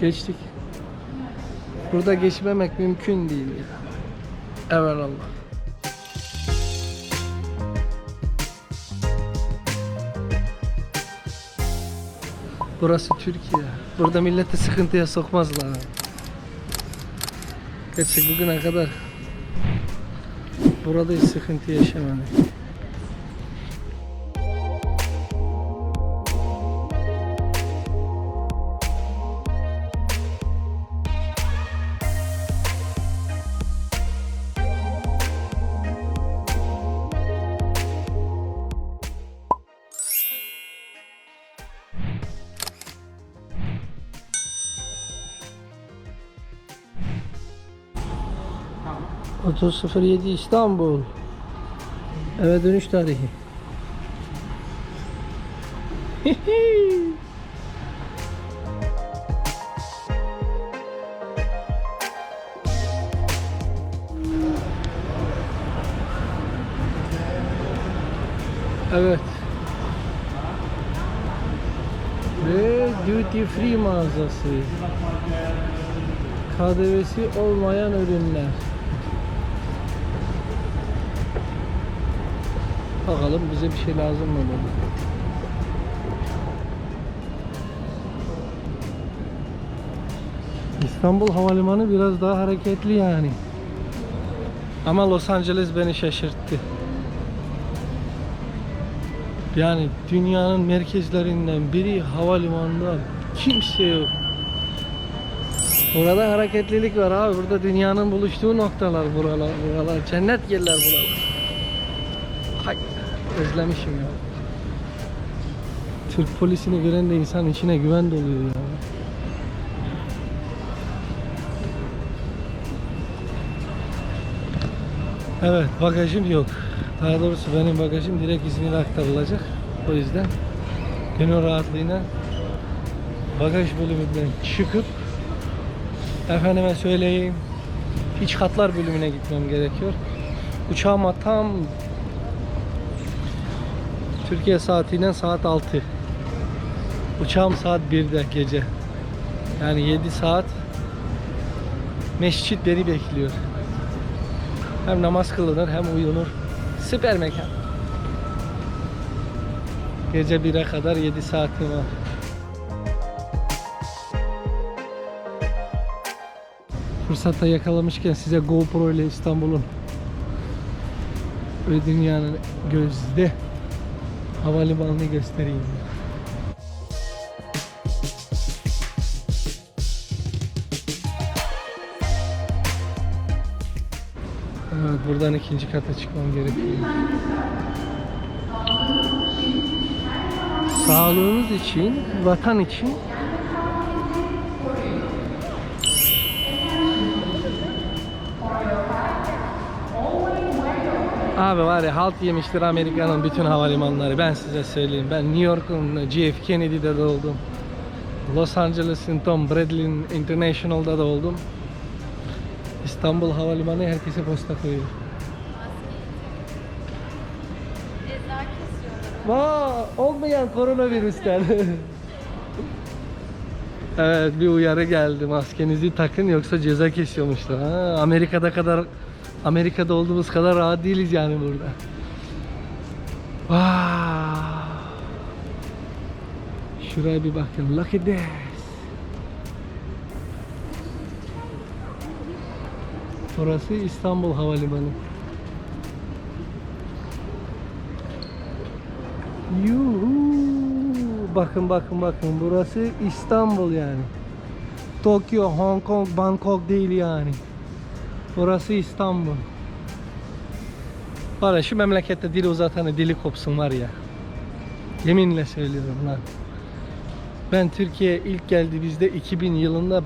Geçtik. Burada geçmemek mümkün değil. Evelallah. Burası Türkiye. Burada milleti sıkıntıya sokmazlar. Gerçi bugüne kadar burada hiç sıkıntı yaşamadık. Otuz 07 İstanbul. Eve dönüş tarihi. evet. Ve duty free mağazası. KDV'si olmayan ürünler. Bakalım bize bir şey lazım mı burada? İstanbul Havalimanı biraz daha hareketli yani. Ama Los Angeles beni şaşırttı. Yani dünyanın merkezlerinden biri havalimanında kimse yok. Burada hareketlilik var abi. Burada dünyanın buluştuğu noktalar buralar. Buralar cennet yerler buralar. Özlemişim ya. Türk polisini gören de insan içine güven doluyor ya. Evet bagajım yok. Daha doğrusu benim bagajım direkt İzmir'e aktarılacak. O yüzden gönül rahatlığıyla bagaj bölümünden çıkıp efendime söyleyeyim iç katlar bölümüne gitmem gerekiyor. Uçağıma tam Türkiye saatiyle saat 6. Uçağım saat 1'de gece. Yani 7 saat mescit beni bekliyor. Hem namaz kılınır hem uyunur. Süper mekan. Gece 1'e kadar 7 saatim var. Fırsata yakalamışken size GoPro ile İstanbul'un ve dünyanın gözde havalimanını göstereyim. Evet, buradan ikinci kata çıkmam gerekiyor. Sağlığınız için, vatan için Abi var ya halt yemiştir Amerika'nın bütün havalimanları. Ben size söyleyeyim. Ben New York'un JF Kennedy'de de oldum. Los Angeles'in Tom Bradley'in International'da da oldum. İstanbul Havalimanı herkese posta koyuyor. Vaa olmayan koronavirüsten. evet bir uyarı geldi. Maskenizi takın yoksa ceza kesiyormuşlar. Ha, Amerika'da kadar Amerika'da olduğumuz kadar rahat değiliz yani burada. Şuraya bir bakın. Look at this. Burası İstanbul Havalimanı. Yuhu. Bakın bakın bakın burası İstanbul yani. Tokyo, Hong Kong, Bangkok değil yani. Burası İstanbul. Ya şu memlekette dili uzatanı dili kopsun var ya. Yeminle söylüyorum lan. Ben Türkiye ilk geldi bizde 2000 yılında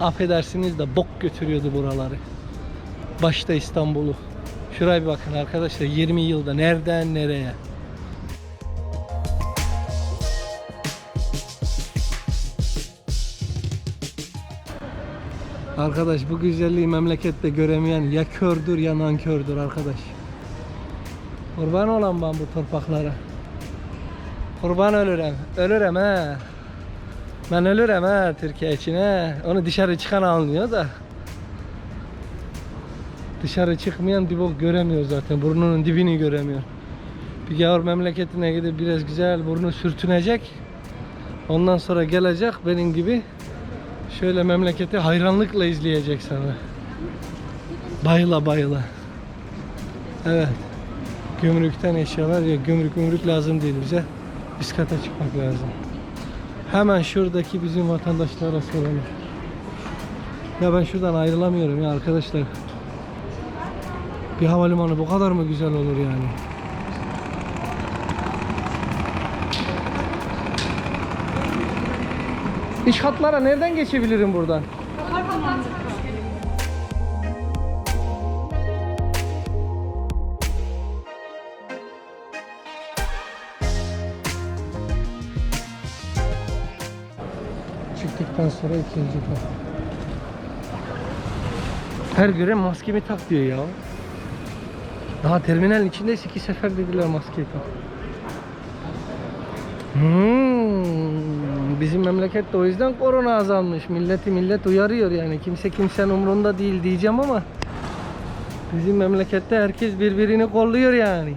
affedersiniz de bok götürüyordu buraları. Başta İstanbul'u. Şuraya bir bakın arkadaşlar 20 yılda nereden nereye? Arkadaş bu güzelliği memlekette göremeyen ya kördür ya nankördür arkadaş. Kurban olan ben bu torpaklara. Kurban ölürüm. Ölürüm he. Ben ölürüm ha Türkiye için ha. Onu dışarı çıkan anlıyor da. Dışarı çıkmayan bir bok göremiyor zaten. Burnunun dibini göremiyor. Bir gavur memleketine gidip biraz güzel burnu sürtünecek. Ondan sonra gelecek benim gibi şöyle memleketi hayranlıkla izleyecek sana. Bayıla bayıla. Evet. Gümrükten eşyalar ya gümrük gümrük lazım değil bize. Kata çıkmak lazım. Hemen şuradaki bizim vatandaşlara soralım. Ya ben şuradan ayrılamıyorum ya arkadaşlar. Bir havalimanı bu kadar mı güzel olur yani? İş hatlara nereden geçebilirim buradan? Çıktıktan sonra ikinci kat. Her gören maskemi tak diyor ya. Daha terminalin içindeyiz iki sefer dediler maskeyi tak. Hmm, bizim memlekette o yüzden korona azalmış. Milleti millet uyarıyor yani. Kimse kimsenin umrunda değil diyeceğim ama bizim memlekette herkes birbirini kolluyor yani.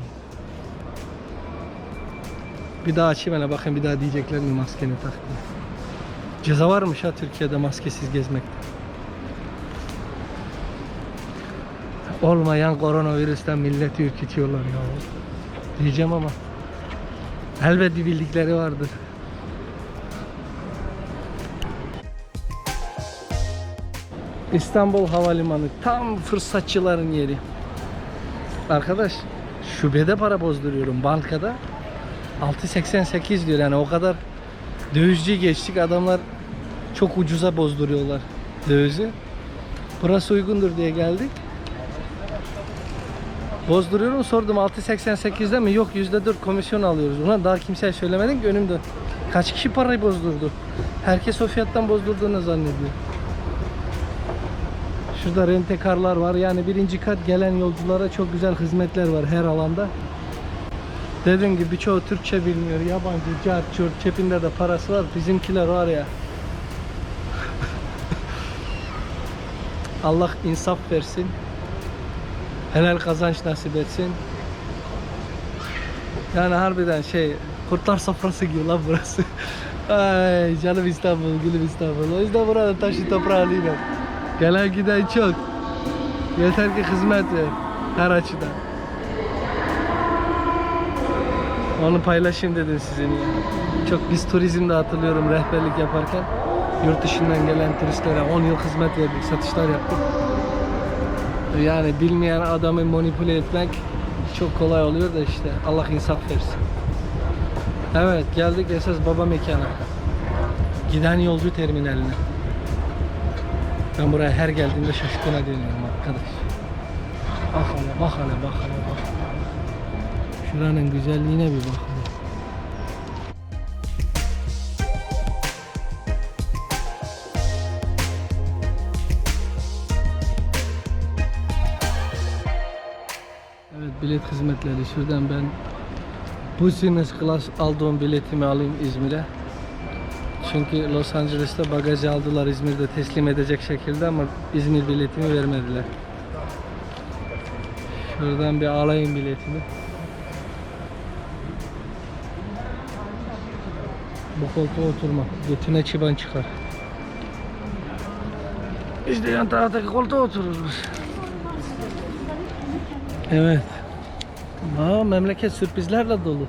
Bir daha açayım hele bakayım bir daha diyecekler mi maskeni tak. Ceza varmış ha Türkiye'de maskesiz gezmekte. Olmayan koronavirüsten milleti ürkütüyorlar ya. Diyeceğim ama elbet bir bildikleri vardır. İstanbul Havalimanı tam fırsatçıların yeri. Arkadaş şubede para bozduruyorum bankada. 6.88 diyor yani o kadar dövizci geçtik adamlar çok ucuza bozduruyorlar dövizi. Burası uygundur diye geldik. Bozduruyorum sordum 6.88'de mi? Yok %4 komisyon alıyoruz. Ulan daha kimseye söylemedin ki önümde. Kaç kişi parayı bozdurdu? Herkes o fiyattan bozdurduğunu zannediyor. Şurada rentekarlar var. Yani birinci kat gelen yolculara çok güzel hizmetler var her alanda. Dediğim gibi birçoğu Türkçe bilmiyor. Yabancı, cart, çurt, cebinde de parası var. Bizimkiler var ya. Allah insaf versin. Helal kazanç nasip etsin. Yani harbiden şey kurtlar sofrası gibi lan burası. Ay canım İstanbul, gülüm İstanbul. O yüzden burada taşı toprağı alayım. Gelen giden çok. Yeter ki hizmet ver. Her açıdan. Onu paylaşayım dedim sizinle. Çok biz turizmde hatırlıyorum rehberlik yaparken yurt dışından gelen turistlere 10 yıl hizmet verdik, satışlar yaptık. Yani bilmeyen adamı manipüle etmek çok kolay oluyor da işte Allah insaf versin. Evet geldik esas baba mekana. Giden yolcu terminaline. Ben buraya her geldiğimde şaşkına dönüyorum arkadaş. Bak hele bak hele bak hele bak. Şuranın güzelliğine bir bak. Evet bilet hizmetleri şuradan ben Business Class aldığım biletimi alayım İzmir'e. Çünkü Los Angeles'ta bagajı aldılar İzmir'de teslim edecek şekilde ama İzmir biletimi vermediler. Şuradan bir alayım biletimi. Bu koltuğa oturma. Götüne çıban çıkar. İşte yan taraftaki koltuğa otururuz. Evet. Aa, memleket sürprizlerle dolu.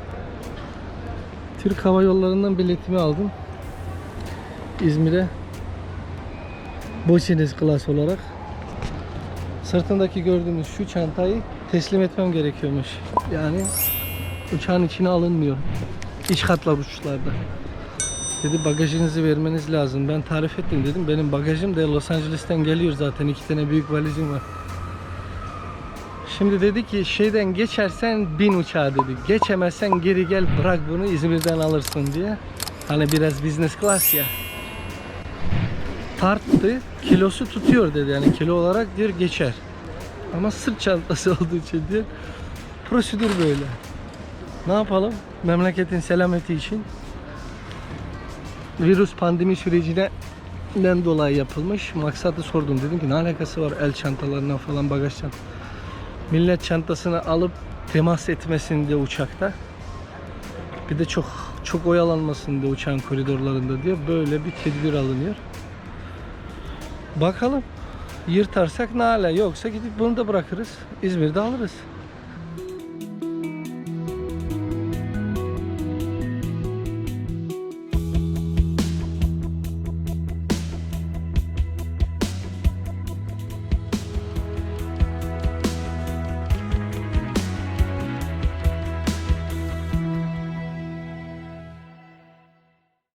Türk Hava Yolları'ndan biletimi aldım. İzmir'e. Business Class olarak. Sırtındaki gördüğünüz şu çantayı teslim etmem gerekiyormuş. Yani uçağın içine alınmıyor. İç katlar uçuşlarda. Dedi bagajınızı vermeniz lazım. Ben tarif ettim dedim. Benim bagajım da Los Angeles'ten geliyor zaten. iki tane büyük valizim var. Şimdi dedi ki şeyden geçersen bin uçağa dedi. Geçemezsen geri gel bırak bunu İzmir'den alırsın diye. Hani biraz business class ya. Tarttı kilosu tutuyor dedi yani kilo olarak diyor geçer. Ama sırt çantası olduğu için diyor prosedür böyle. Ne yapalım? Memleketin selameti için virüs pandemi sürecinden dolayı yapılmış. Maksadı sordum. Dedim ki ne alakası var el çantalarına falan bagaj çant. Millet çantasını alıp temas etmesin diye uçakta. Bir de çok çok oyalanmasın diye uçağın koridorlarında diye böyle bir tedbir alınıyor. Bakalım. Yırtarsak ne hala yoksa gidip bunu da bırakırız. İzmir'de alırız.